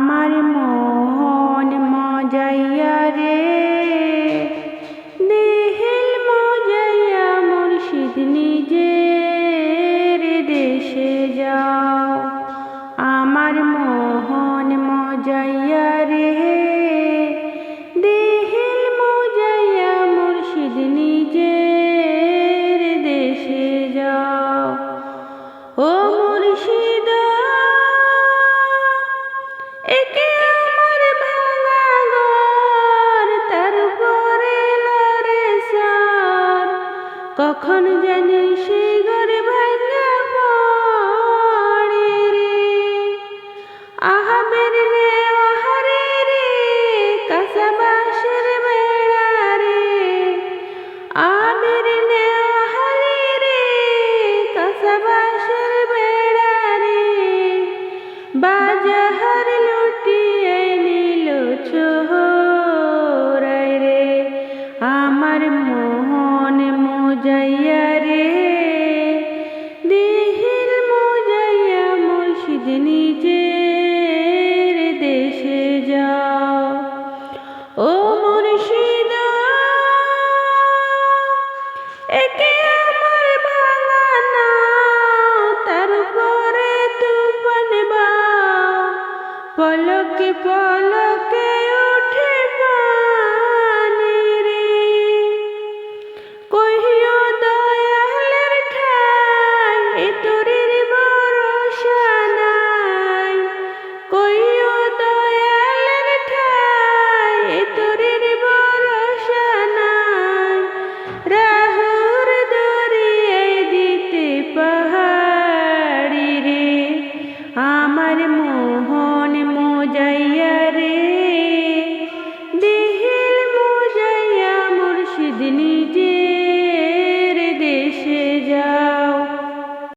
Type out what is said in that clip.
আমার মন মজাইয়া রে। দেহেল মজাইয়া মুর্শিদ নিজের দেশে যাও। আমার মোহন মজাইয়া রে। দেহিল মজাইয়া মুর্শিদ নিজের দেশে যাও। ও কখন জানি সে ঘরে ভাঙা পড়ে রে। আহাবের রে আহারে রে কাসাবাসের বেড়া রে। আবির নে আহারে রে কাসাবাসের বেড়া রে। বাজাহার লুটিয়ে নিল আমার মোহন মোজাইয়া রে। দেহির মোজাইয়া মুর্শিদ নিজের দেশে যাও ও মুর্শিদ, একে আমার ভাঙা নাও তার উপরে তুফান বাও পলকে পলকে আমার মোহন মোজাইয়া রে